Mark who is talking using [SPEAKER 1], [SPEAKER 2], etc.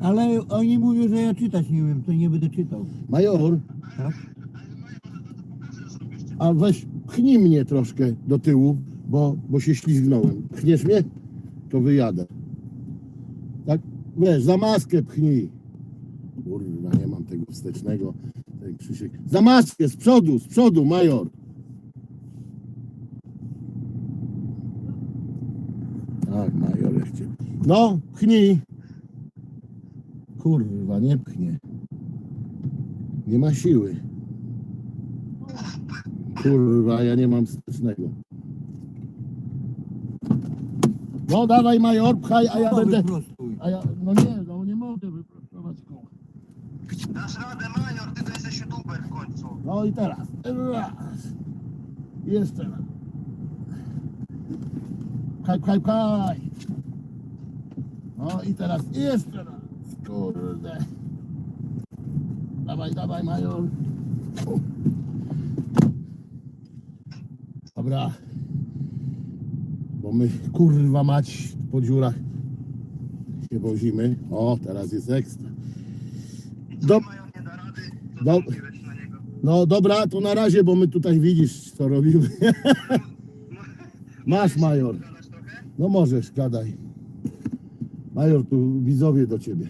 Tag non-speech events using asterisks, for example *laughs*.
[SPEAKER 1] Ale oni mówią, że ja czytać nie umiem, to nie będę czytał.
[SPEAKER 2] Major,
[SPEAKER 1] Tak?
[SPEAKER 2] a weź pchnij mnie troszkę do tyłu, bo, bo się ślizgnąłem. Pchniesz mnie? To wyjadę. Tak? Wiesz, za maskę pchnij. Kurwa, nie mam tego wstecznego. Ten Krzysiek. Za maskę, z przodu, z przodu, major. Tak, major, jak cię. No, pchnij. Kurwa, nie pchnie. Nie ma siły. Kurwa, ja nie mam wstecznego. No dawaj major, pchaj, a ja będę...
[SPEAKER 1] wyprostuj.
[SPEAKER 2] A ja, no nie, no nie mogę wyprostować koła.
[SPEAKER 3] Dasz radę, Major, ty to jesteś youtuber w końcu.
[SPEAKER 2] No i teraz. Raz. Jeszcze raz. Pchaj, pchaj, pchaj. No i teraz jeszcze raz. Kurde. Dawaj, dawaj, major. Dobra. Bo my, kurwa mać, po dziurach się wozimy. O, teraz jest ekstra. Do-
[SPEAKER 3] Major nie da rady, to
[SPEAKER 2] Do-
[SPEAKER 3] wróciłeś na niego.
[SPEAKER 2] No dobra, to na razie, bo my tutaj widzisz, co robimy. *laughs* Masz, major. No możesz, gadaj. Major, tu widzowie do ciebie.